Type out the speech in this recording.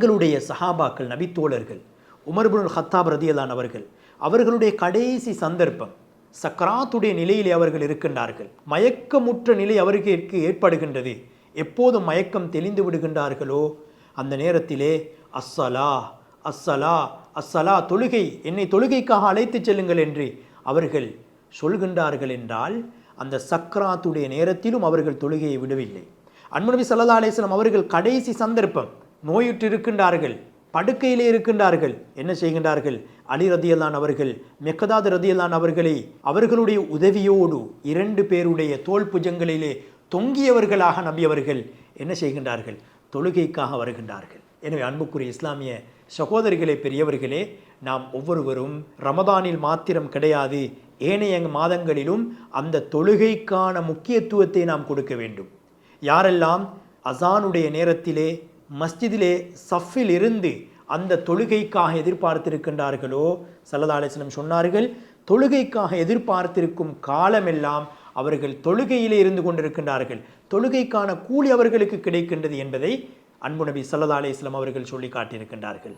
எங்களுடைய சஹாபாக்கள் நபித்தோழர்கள் உமர்புல் ஹத்தாப் ரதியலான் அவர்கள் அவர்களுடைய கடைசி சந்தர்ப்பம் சக்கராத்துடைய நிலையிலே அவர்கள் இருக்கின்றார்கள். மயக்கமுற்ற நிலை அவர்களுக்கு ஏற்படுகின்றது. எப்போதும் மயக்கம் தெளிந்து விடுகின்றார்களோ அந்த நேரத்திலே அஸ்ஸலா அஸ்ஸலா அஸ்ஸலா தொழுகை என்னை தொழுகைக்காக அழைத்துச் செல்லுங்கள் என்று அவர்கள் சொல்கின்றார்கள் என்றால் அந்த சக்கராத்துடைய நேரத்திலும் அவர்கள் தொழுகையை விடவில்லை. அன்புநபி சல்லா அலிஸ்லாம் அவர்கள் கடைசி சந்தர்ப்பம் நோயுற்று இருக்கின்றார்கள் படுக்கையிலே இருக்கின்றார்கள். என்ன செய்கின்றார்கள்? அலி ரதியல்லான் அவர்கள் மெக்கதாத் ரதியல்லான் அவர்களை அவர்களுடைய உதவியோடு இரண்டு பேருடைய தோல் புஜங்களிலே தொங்கியவர்களாக நம்பியவர்கள் என்ன செய்கின்றார்கள்? தொழுகைக்காக வருகின்றார்கள். எனவே அன்புக்குரிய இஸ்லாமிய சகோதரிகளே பெரியவர்களே நாம் ஒவ்வொருவரும் ரமதானில் மாத்திரம் கிடையாது ஏனைய மாதங்களிலும் அந்த தொழுகைக்கான முக்கியத்துவத்தை நாம் கொடுக்க வேண்டும். யாரெல்லாம் அசானுடைய நேரத்திலே மஸ்ஜிதிலே சஃபில் இருந்து அந்த தொழுகைக்காக எதிர்பார்த்திருக்கின்றார்களோ சல்லா அலிஸ்லம் சொன்னார்கள் தொழுகைக்காக எதிர்பார்த்திருக்கும் காலமெல்லாம் அவர்கள் தொழுகையிலே இருந்து கொண்டிருக்கின்றார்கள். தொழுகைக்கான கூலி அவர்களுக்கு கிடைக்கின்றது என்பதை அன்பு நபி அவர்கள் சொல்லி காட்டியிருக்கின்றார்கள்